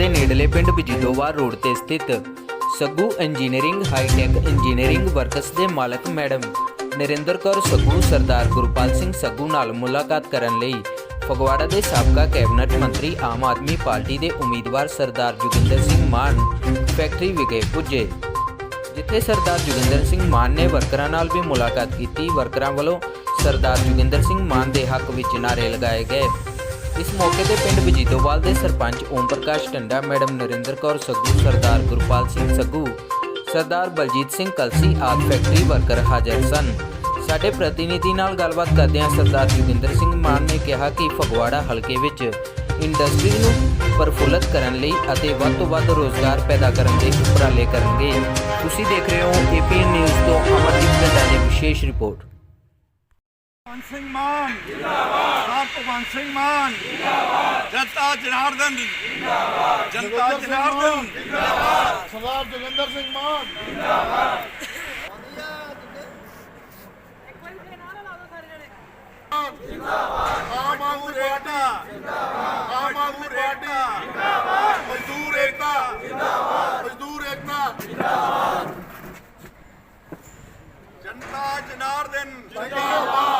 ਦੇ ਨੇੜਲੇ ਪਿੰਡ ਬਜੀਦੋਵਾਰ ਰੋਡ ਤੇ ਸਥਿਤ Saggu engineering hitech engineering works ਦੇ ਮਾਲਕ ਮੈਡਮ ਨਰਿੰਦਰ ਕੌਰ ਸੱਗੂ, ਸਰਦਾਰ ਗੁਰਪਾਲ ਸਿੰਘ ਸੱਗੂ ਨਾਲ ਮੁਲਾਕਾਤ ਕਰਨ ਲਈ ਫਗਵਾੜਾ ਦੇ ਸਾਬਕਾ ਕੈਬਨਿਟ ਮੰਤਰੀ ਆਮ ਆਦਮੀ ਪਾਰਟੀ ਦੇ ਉਮੀਦਵਾਰ ਸਰਦਾਰ ਜੋਗਿੰਦਰ ਸਿੰਘ ਮਾਨ ਫੈਕਟਰੀ ਵਿਖੇ ਪੁੱਜੇ, ਜਿੱਥੇ ਸਰਦਾਰ ਜੋਗਿੰਦਰ ਸਿੰਘ ਮਾਨ ਨੇ ਵਰਕਰਾਂ ਨਾਲ ਵੀ ਮੁਲਾਕਾਤ ਕੀਤੀ। ਵਰਕਰਾਂ ਵੱਲੋਂ ਸਰਦਾਰ ਜੋਗਿੰਦਰ ਸਿੰਘ ਮਾਨ ਦੇ ਹੱਕ ਵਿੱਚ ਨਾਅਰੇ ਲਗਾਏ ਗਏ। ਇਸ ਮੌਕੇ ਤੇ ਪਿੰਡ ਵਜੀਦੋਵਾਲ ਦੇ ਸਰਪੰਚ ਓਮ ਪ੍ਰਕਾਸ਼ ਟੰਡਾ, ਮੈਡਮ ਨਰਿੰਦਰ ਕੌਰ ਸੱਗੂ, ਸਰਦਾਰ ਗੁਰਪਾਲ ਸਿੰਘ ਸੱਗੂ, ਸਰਦਾਰ ਬਲਜੀਤ ਸਿੰਘ ਕਲਸੀ ਆਦਿ ਫੈਕਟਰੀ ਵਰਕਰ ਹਾਜ਼ਰ ਸਨ। ਸਾਡੇ ਪ੍ਰਤੀਨਿਧੀ ਨਾਲ ਗੱਲਬਾਤ ਕਰਦਿਆਂ ਸਰਦਾਰ ਜੋਗਿੰਦਰ ਸਿੰਘ ਮਾਨ ਨੇ ਕਿਹਾ ਕਿ ਫਗਵਾੜਾ ਹਲਕੇ ਵਿੱਚ ਇੰਡਸਟਰੀ ਨੂੰ ਪ੍ਰਫੁੱਲਤ ਕਰਨ ਲਈ ਅਤੇ ਵੱਧ ਤੋਂ ਵੱਧ ਰੋਜ਼ਗਾਰ ਪੈਦਾ ਕਰਨ ਦੇ ਉਪਰਾਲੇ ਕਰਨਗੇ। ਤੁਸੀਂ ਦੇਖ ਰਹੇ ਹੋ ਏਪੀਐਨ ਨਿਊਜ਼ ਤੋਂ ਅਮਰਜੀਤ ਟੰਡਾ ਦੀ ਵਿਸ਼ੇਸ਼ ਰਿਪੋਰਟ। ਭਗਵੰਤ ਸਿੰਘ ਮਾਨ। ਜਿੰਦਾਬਾਦ ਸਾਹਿਬ ਭਗਵੰਤ ਸਿੰਘ ਮਾਨ। ਜਿੰਦਾਬਾਦ ਜਨਤਾ ਜਨਾਰਦਨ ਜਿੰਦਾਬਾਦ ਜਨਤਾ ਜਨਾਰਦਨ। ਸਰਦਾਰ ਜੋਗਿੰਦਰ ਸਿੰਘ ਮਾਨ। ਆਮ ਆਦਮੀ ਪਾਰਟੀ। ਆਮ ਆਦਮੀ ਪਾਰਟੀ। ਮਜ਼ਦੂਰ ਏਕਤਾ। ਮਜ਼ਦੂਰ ਏਕਤਾ। ਜਨਤਾ ਜਨਾਰਦਨ। ਜਿੰਦਾਬਾਦ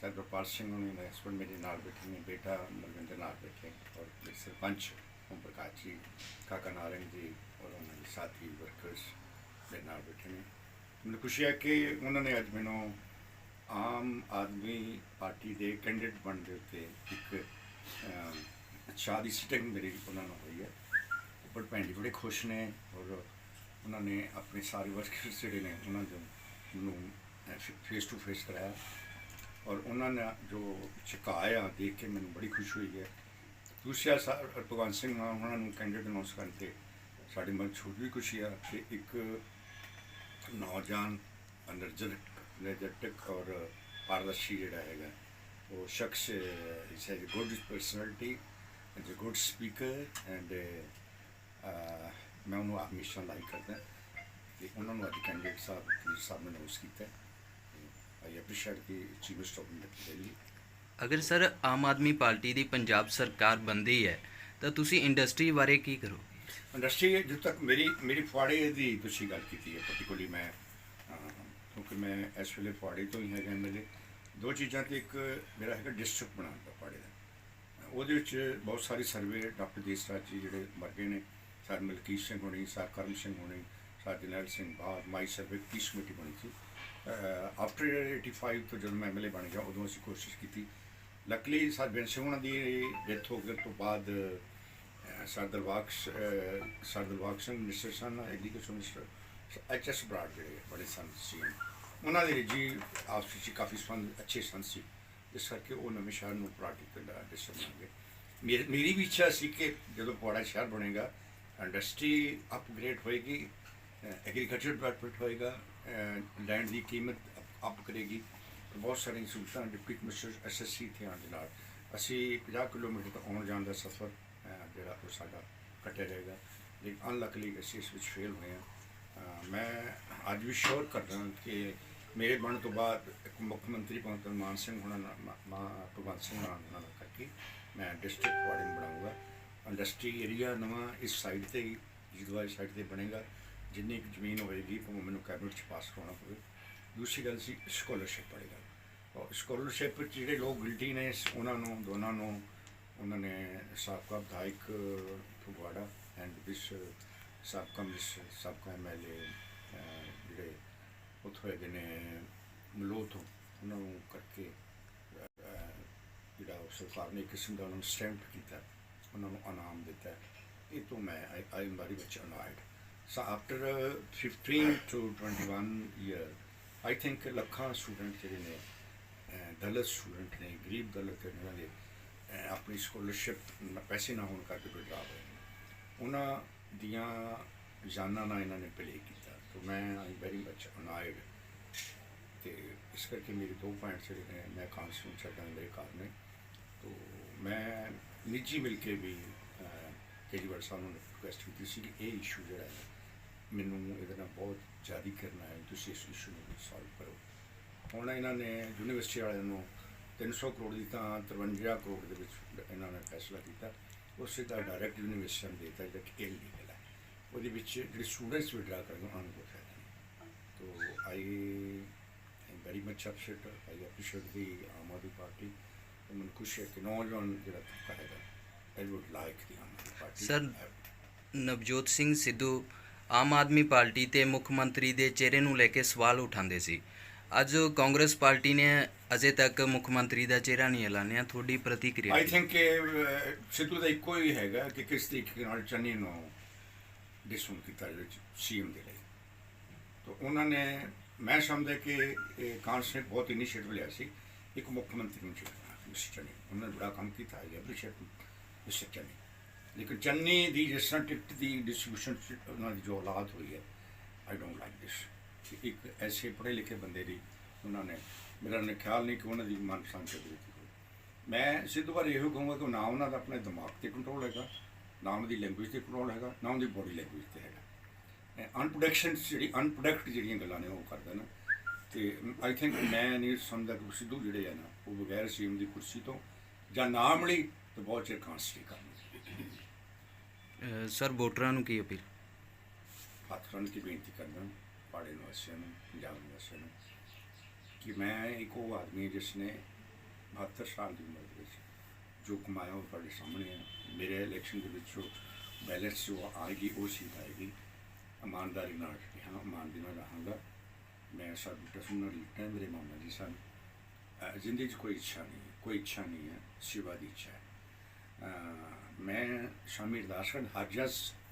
ਸਰ ਗੁਰਪਾਲ ਸਿੰਘ ਹੋਣੀ ਮੇਰੇ ਹਸਬੰਡ ਮੇਰੇ ਨਾਲ ਬੈਠੇ ਨੇ ਬੇਟਾ ਮਲਵਿੰਦਰ ਨਾਲ ਬੈਠੇ ਔਰ ਮੇਰੇ ਸਰਪੰਚ ਓਮ ਪ੍ਰਕਾਸ਼ ਜੀ ਕਾਕਾ ਨਾਰੰਗ ਜੀ ਔਰ ਉਹਨਾਂ ਦੇ ਸਾਥੀ ਵਰਕਰਸ ਮੇਰੇ ਨਾਲ ਬੈਠੇ ਨੇ। ਮੈਨੂੰ ਖੁਸ਼ੀ ਹੈ ਕਿ ਉਹਨਾਂ ਨੇ ਅੱਜ ਮੈਨੂੰ ਆਮ ਆਦਮੀ ਪਾਰਟੀ ਦੇ ਕੈਂਡੀਡੇਟ ਬਣਨ ਦੇ ਉੱਤੇ ਇੱਕ ਅਮ, ਦੀ ਸਿਟਿੰਗ ਮੇਰੀ ਉਹਨਾਂ ਨੂੰ ਹੋਈ ਹੈ। ਪਰ ਭੈਣ ਜੀ ਬੜੇ ਖੁਸ਼ ਨੇ ਔਰ ਉਹਨਾਂ ਨੇ ਆਪਣੇ ਸਾਰੇ ਵਰਕਰਸ ਜਿਹੜੇ ਨੇ ਉਹਨਾਂ ਨੂੰ ਫੇਸ ਟੂ ਫੇਸ ਕਰਾਇਆ। ਔਰ ਉਹਨਾਂ ਨੇ ਜੋ ਛਕਾਇਆ ਦੇਖ ਕੇ ਮੈਨੂੰ ਬੜੀ ਖੁਸ਼ੀ ਹੋਈ ਹੈ। ਦੂਸਰਾ ਸਰ ਭਗਵਾਨ ਸਿੰਘ ਮਾਨ ਉਹਨਾਂ ਨੂੰ ਕੈਂਡੀਡੇਟ ਅਨਾਉਂਸ ਕਰਕੇ ਸਾਡੇ ਮਨ ਛੋਟੀ ਵੀ ਖੁਸ਼ੀ ਆ ਕਿ ਇੱਕ ਨੌਜਵਾਨ ਅਨਰਜਟਿਕ ਨਰਜਟਿਕ ਔਰ ਪਾਰਦਰਸ਼ੀ ਜਿਹੜਾ ਹੈਗਾ, ਉਹ ਸ਼ਖਸ is has good personality and a good speaker and ਮੈਂ ਉਹਨੂੰ ਹਮੇਸ਼ਾ ਲਾਈਕ ਕਰਦਾ। ਤੇ ਉਹਨਾਂ ਨੂੰ ਅੱਜ ਕੈਂਡੀਡੇਟ ਸਾਹਿਬ ਸਾਹਿਬ ਨੇ ਉਸ ਕੀਤਾ। I appreciate the chief of Delhi ਅਗਰ ਸਰ ਆਮ ਆਦਮੀ ਪਾਰਟੀ ਦੀ ਪੰਜਾਬ ਸਰਕਾਰ ਬੰਦੀ ਹੈ ਤਾਂ ਤੁਸੀਂ ਇੰਡਸਟਰੀ ਬਾਰੇ ਕੀ ਕਰੋ ਇੰਡਸਟਰੀ ਜਦੋਂ ਤੱਕ ਮੇਰੀ ਮੇਰੀ ਫੁਆੜੇ ਦੀ ਤੁਸੀਂ ਗੱਲ ਕੀਤੀ ਹੈ ਪਾਰਟਿਕੂਲਰਲੀ ਮੈਂ ਕਿਉਂਕਿ ਮੈਂ ਇਸ ਵੇਲੇ ਫੁਆੜੇ ਤੋਂ ਹੀ ਹੈਗਾ ਮੇਰੇ। ਦੋ ਚੀਜ਼ਾਂ ਤੇ ਇੱਕ ਮੇਰਾ ਹੈਗਾ ਡਿਸਟ੍ਰਿਕਟ ਬਣਾਉਣ ਦਾ ਫੁਆੜੇ ਦਾ। ਉਹਦੇ ਵਿੱਚ ਬਹੁਤ ਸਾਰੀ ਸਰਵੇ ਡਾਕਟਰ ਦੇਸਰਾਜ ਜੀ ਜਿਹੜੇ ਮਰ ਗਏ ਨੇ। ਸਰ ਮਲਕੀਤ ਸਿੰਘ ਹੋਣੀ ਸਰ ਕਰਮ ਸਿੰਘ ਹੋਣੀ ਸਰ ਜਨਰਲ ਸਿੰਘ ਬਾਹਰ ਮਾਈ ਸਰਵੇ ਪੀਸ ਕਮੇਟੀ ਬਣੀ ਸੀ। ਆਫਟਰ 85 ਤੋਂ ਜਦੋਂ ਮੈਂ ਐਮਐਲਏ ਬਣ ਗਿਆ, ਉਦੋਂ ਅਸੀਂ ਕੋਸ਼ਿਸ਼ ਕੀਤੀ। ਲੱਕਲੀ ਸਰ ਬੈਂਸ ਸਿੰਘ ਉਹਨਾਂ ਦੀ ਡੈਥ ਹੋ ਗਈ ਤੋਂ ਬਾਅਦ, ਅਹ, sir Dilbag sir Dilbag Singh minister ਸਨ education minister H S Brar ਜਿਹੜੇ ਬੜੇ ਸਨ ਸੀ। ਉਹਨਾਂ ਦੇ ਜੀ ਆਪਸ ਵਿੱਚ ਕਾਫੀ ਸੰਬੰਧ, ਅੱਛੇ ਸਨ ਸੀ। ਇਸ ਕਰਕੇ ਉਹ ਨਵੇਂ ਸ਼ਹਿਰ ਨੂੰ ਪਾਰਟੀ ਦਾ ਡਿਸਟ੍ਰਿਕਟ ਬਣ ਮੇਰੀ ਵੀ ਇੱਛਾ ਸੀ ਕਿ ਜਦੋਂ ਪੌੜਾ ਸ਼ਹਿਰ ਬਣੇਗਾ ਇੰਡਸਟਰੀ ਅਪਗ੍ਰੇਡ ਹੋਏਗੀ ਐਗਰੀਕਲਚਰ ਡਿਪਾਰਟਮੈਂਟ ਹੋਏਗਾ ਲੈਂਡ ਦੀ ਕੀਮਤ ਅਪ ਕਰੇਗੀ। ਬਹੁਤ ਸਾਰੀਆਂ ਸਹੂਲਤਾਂ ਡਿਪਟੀ ਕਮਿਸ਼ਨਰ ਐਸਐਸਸੀ ਤੇ ਆਉਣ ਦੇ ਨਾਲ। ਅਸੀਂ 50 ਕਿਲੋਮੀਟਰ ਤੋਂ ਆਉਣ ਜਾਣ ਦਾ ਸਫ਼ਰ ਜਿਹੜਾ ਉਹ ਸਾਡਾ ਕੱਟਿਆ ਜਾਏਗਾ। ਲੇਕਿਨ ਅਨਲਕਲੀ ਅਸੀਂ ਇਸ ਵਿੱਚ ਫੇਲ ਹੋਏ ਹਾਂ। ਮੈਂ ਅੱਜ ਵੀ ਸ਼ੋਰ ਕਰਦਾ ਕਿ ਮੇਰੇ ਬਣਨ ਤੋਂ ਬਾਅਦ ਇੱਕ ਮੁੱਖ ਮੰਤਰੀ ਭਗਵੰਤ ਮਾਨ ਸਿੰਘ ਹੁਣਾਂ ਨਾਲ, ਮਾ- ਭਗਵੰਤ ਸਿੰਘ ਨਾਲ ਨਾਲ ਕਰਕੇ ਮੈਂ ਡਿਸਟ੍ਰਿਕਟ ਵਾਰਡਨ ਬਣਾਉਂਗਾ ਇੰਡਸਟਰੀ ਏਰੀਆ ਨਵਾਂ ਇਸ ਸਾਈਡ ਤੇ ਹੀ ਜਿਦਵਾਈ ਸਾਈਡ ਤੇ ਬਣੇਗਾ। ਜਿੰਨੀ ਕੁ ਜ਼ਮੀਨ ਹੋਏਗੀ ਉਹ ਮੈਨੂੰ ਕੈਬਨਿਟ ਚ ਪਾਸ ਕਰਾਉਣਾ ਪਵੇ। ਦੂਸਰੀ ਗੱਲ ਸੀ ਸਕਾਲਰਸ਼ਿਪ ਵਾਲੀ ਗੱਲ। ਔਰ ਸਕਾਲਰਸ਼ਿਪ ਵਿੱਚ ਜਿਹੜੇ ਲੋਕ ਗਿਲਟੀ ਨੇ, ਉਹਨਾਂ ਨੂੰ, ਦੋਨਾਂ ਨੂੰ ਉਹਨਾਂ ਨੇ ਸਾਬਕਾ ਵਿਧਾਇਕ, ਫਗਵਾੜਾ ਐਂਡ ਵਿਸ ਸਾਬਕਾ ਮਿਸ ਸਾਬਕਾ ਐਮਐਲਏ ਜਿਹੜੇ ਉੱਥੋਂ ਹੈਗੇ ਨੇ, ਮਲੋਹ ਤੋਂ, ਉਹਨਾਂ ਨੂੰ ਕਰਕੇ ਜਿਹੜਾ ਉਹ ਸਰਕਾਰ ਨੇ ਕਿਸਮ ਦਾ ਉਹਨਾਂ ਨੂੰ ਸਟੈਂਪ ਕੀਤਾ, ਉਹਨਾਂ ਨੂੰ ਇਨਾਮ ਦਿੱਤਾ। ਇਹ ਤੋਂ ਮੈਂ I am very much annoyed so after 15 to 21 year I think ਲੱਖਾਂ ਸਟੂਡੈਂਟ ਜਿਹੜੇ ਨੇ ਦਲਿਤ ਸਟੂਡੈਂਟ ਨੇ ਗਰੀਬ ਦਲਿਤ ਇਹਨਾਂ ਦੇ ਆਪਣੀ ਸਕਾਲਰਸ਼ਿਪ ਪੈਸੇ ਨਾ ਹੋਣ ਕਰਕੇ ਗੁਜ਼ਰਾ ਹੋਏ ਨੇ ਉਹਨਾਂ ਦੀਆਂ ਜਾਨਾਂ ਨਾਲ ਇਹਨਾਂ ਨੇ ਪਲੇ ਕੀਤਾ ਤਾਂ ਮੈਂ ਆਈ ਵੈਰੀ ਮਚ ਅਨਾਇਡ ਤੇ ਇਸ ਕਰਕੇ ਮੇਰੇ ਦੋ ਪੁਆਇੰਟਸ ਜਿਹੜੇ ਨੇ ਮੈਂ ਕਾਂਗਰਸ ਨੂੰ ਛੱਡਾਂ ਮੇਰੇ ਕਾਰਨ ਨੇ ਤੋ ਮੈਂ ਨਿੱਜੀ ਮਿਲ ਕੇ ਵੀ ਅਹ, ਕੇਜਰੀਵਾਲ ਸਾਹਿਬ ਨੂੰ ਰਿਕੁਐਸਟ ਕੀਤੀ ਸੀ ਕਿ ਇਹ ਇਸ਼ੂ ਜਿਹੜਾ ਹੈ ਮੈਨੂੰ ਇਹਦੇ ਨਾਲ ਬਹੁਤ ਜ਼ਿਆਦਾ ਕਰਨਾ ਹੈ ਤੁਸੀਂ ਇਸ ਇਸ਼ੂ ਨੂੰ ਸੋਲਵ ਕਰੋ। ਹੁਣ ਇਹਨਾਂ ਨੇ ਯੂਨੀਵਰਸਿਟੀ ਵਾਲਿਆਂ ਨੂੰ 300 ਕਰੋੜ ਦੀ ਤਾਂ 53 ਕਰੋੜ ਦੇ ਵਿੱਚ ਇਹਨਾਂ ਨੇ ਫੈਸਲਾ ਕੀਤਾ। ਉਸੇ ਦਾ ਡਾਇਰੈਕਟ ਯੂਨੀਵਰਸਿਟੀ ਨੂੰ ਦੇਤਾ ਜਿਹੜਾ ਕਿ ਇਲੀਗਲ ਹੈ। ਉਹਦੇ ਵਿੱਚ ਜਿਹੜੇ ਸਟੂਡੈਂਟਸ ਵਿਡਰਾ ਕਰਨ ਉਹਨਾਂ ਨੂੰ ਕੋਈ ਫਾਇਦਾ ਨਹੀਂ ਤੋ I am very much upset I appreciate the Aam Aadmi party ਮੈਨੂੰ ਖੁਸ਼ੀ ਹੈ ਕਿ ਨੌਜਵਾਨ ਜਿਹੜਾ ਤਬਕਾ ਹੈਗਾ I would like the Aam Aadmi party Sir, Navjot Singh Sidhu Aam Aadmi party ਤੇ ਮੁੱਖ ਮੰਤਰੀ ਦੇ ਚਿਹਰੇ ਨੂੰ ਲੈ ਕੇ ਸਵਾਲ ਉਠਾਉਂਦੇ ਸੀ। ਅੱਜ ਕਾਂਗਰਸ ਪਾਰਟੀ ਨੇ ਅਜੇ ਤੱਕ ਮੁੱਖ ਮੰਤਰੀ ਦਾ ਚਿਹਰਾ ਨਹੀਂ ਐਲਾਨਿਆ। ਤੁਹਾਡੀ ਪ੍ਰਤੀਕਿਰਿਆ ਆਈ? ਥਿੰਕ ਸਿੱਧੂ ਦਾ ਇੱਕੋ ਹੀ ਹੈਗਾ ਕਿ ਕਿਸ ਤਰੀਕੇ ਨਾਲ ਚੰਨੀ ਨੂੰ ਡਿਸੂਨ ਕੀਤਾ ਜਾਵੇ ਸੀਐਮ ਦੇ ਲਈ। ਤਾਂ ਉਹਨਾਂ ਨੇ ਮੈਂ ਸਮਝਦਾ ਕਿ ਕਾਂਗਰਸ ਨੇ ਬਹੁਤ ਇਨੀਸ਼ੀਏਟਿਵ ਲਿਆ ਸੀ। ਇੱਕ ਮੁੱਖ ਮੰਤਰੀ ਨੂੰ ਮਿਸਟਰ ਚੰਨੀ ਉਹਨਾਂ ਨੇ ਬੜਾ ਕੰਮ ਕੀਤਾ ਹੈ ਅਪਰੀਸ਼ੀਏਟ ਮਿਸਟਰ ਚੰਨੀ। ਲੇਕਿਨ ਚੰਨੀ ਦੀ ਜਿਸ ਤਰ੍ਹਾਂ ਟਿਕਟ ਦੀ ਡਿਸਟ੍ਰੀਬਿਊਸ਼ਨ ਉਹਨਾਂ ਦੀ ਜੋ ਹਾਲਾਤ ਹੋਈ ਹੈ ਆਈ ਡੋਂਟ ਲਾਈਕ ਦਿਸ ਇੱਕ ਐਸੇ ਪੜ੍ਹੇ ਲਿਖੇ ਬੰਦੇ ਦੀ ਉਹਨਾਂ ਨੇ, ਮੇਰਾ ਨੇ ਖਿਆਲ ਨਹੀਂ ਕਿ ਉਹਨਾਂ ਦੀ ਮਨਪਸੰਦ ਚੋਰੀ ਹੋਈ ਮੈਂ ਸਿੱਧੂ ਬਾਰੇ ਇਹੋ ਕਹੂੰਗਾ ਕਿ ਨਾ ਉਹਨਾਂ ਦਾ ਆਪਣੇ ਦਿਮਾਗ ਤੇ ਕੰਟਰੋਲ ਹੈਗਾ, ਨਾ ਉਹਨਾਂ ਦੀ ਲੈਂਗੁਏਜ ਤੇ ਕੰਟਰੋਲ ਹੈਗਾ, ਨਾ ਉਹਨਾਂ ਦੀ ਬੋਡੀ ਲੈਂਗੁਏਜ ਤੇ ਹੈਗਾ। ਅਨਪ੍ਰੋਡਕਸ਼ਨ ਜਿਹੜੀ ਅਨਪ੍ਰੋਡਕਟ ਜਿਹੜੀਆਂ ਗੱਲਾਂ ਨੇ ਉਹ ਕਰਦਾ ਨਾ। ਤੇ ਆਈ ਥਿੰਕ ਮੈਂ ਨਹੀਂ ਸਮਝਦਾ ਕਿ ਸਿੱਧੂ ਜਿਹੜੇ ਆ ਨਾ, ਉਹ ਬਗੈਰ ਸੀਐਮ ਦੀ ਕੁਰਸੀ ਤੋਂ ਜਾਂ ਨਾ ਮਿਲੀ ਤਾਂ ਬਹੁਤ ਚਿਰ ਕਾਂਸਟੀ ਕਰਨਗੇ ਸਰ ਵੋਟਰਾਂ ਨੂੰ ਕੀ ਅਪੀਲ? ਹੱਥ ਰਣ ਕੀ ਬੇਨਤੀ ਕਰਦਾ ਪਾੜੇ ਨਿਵਾਸੀਆਂ ਨੂੰ ਪੰਜਾਬ ਨਿਵਾਸੀਆਂ ਨੂੰ ਕਿ ਮੈਂ ਇੱਕ ਉਹ ਆਦਮੀ ਜਿਸ ਨੇ 72 ਸਾਲ ਦੀ ਉਮਰ ਦੇ ਵਿੱਚ ਜੋ ਕਮਾਇਆ ਉਹ ਤੁਹਾਡੇ ਸਾਹਮਣੇ ਹੈ। ਮੇਰੇ ਇਲੈਕਸ਼ਨ ਦੇ ਵਿੱਚ ਜੋ ਬੈਲੈਂਸ ਜੋ ਆਏਗੀ ਉਹ ਸੀ ਆਏਗੀ। ਇਮਾਨਦਾਰੀ ਨਾਲ ਹਾਂ ਇਮਾਨਦਾਰੀ ਨਾਲ ਰਹਾਂਗਾ। ਮੈਂ ਸਭ ਟਸਮ ਨਾਲ ਲਿਖਦਾ ਮੇਰੇ ਮਾਮਾ ਜੀ ਸਨ। ਜ਼ਿੰਦਗੀ 'ਚ ਕੋਈ ਇੱਛਾ ਨਹੀਂ ਹੈ, ਕੋਈ ਇੱਛਾ ਨਹੀਂ ਹੈ ਸਿਵਾ ਦੀ ਇੱਛਾ ਹੈ। ਮੈਂ ਸ਼ਾਮੀ ਅਰਦਾਸ ਕਰਨ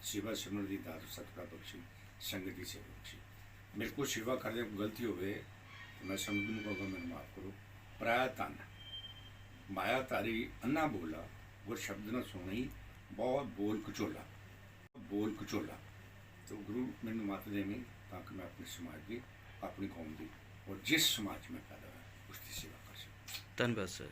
ਸੇਵਾ ਸਿਮਰਨ ਦੀ ਦਾਤ ਸਤਿਕਾਰ ਬਖਸ਼ੀ, ਸੰਗਤ ਦੀ ਸੇਵਾ ਬਖਸ਼ੀ। ਮੇਰੇ ਕੋਲ ਸੇਵਾ ਕਰਦੇ ਕੋਈ ਗਲਤੀ ਹੋਵੇ ਤਾਂ ਮੈਂ ਸੰਗਤ ਨੂੰ ਕਹਾਂਗਾ, ਮੈਨੂੰ ਮਾਫ ਕਰੋ। ਪ੍ਰਾਇ ਤਨ ਮਾਇਆ ਤਾਰੀ ਅੰਨਾ ਬੋਲਾ, ਗੁਰ ਸ਼ਬਦ ਨਾ ਸੁਣੀ, ਬਹੁਤ ਬੋਲ ਕਚੋਲਾ ਬੋਲ ਕਚੋਲਾ। ਤੋ ਗੁਰੂ ਮੈਨੂੰ ਮਤ ਦੇਵੇਂ ਤਾਂ ਕਿ ਮੈਂ ਆਪਣੇ ਸਮਾਜ ਦੀ, ਆਪਣੀ ਕੌਮ ਦੀ, ਔਰ ਜਿਸ ਸਮਾਜ 'ਚ ਮੈਂ ਪੈਦਾ ਹੋਇਆ, ਉਸ ਦੀ ਸੇਵਾ ਕਰ ਸਕਾਂ। ਧੰਨਵਾਦ, ਸਰ।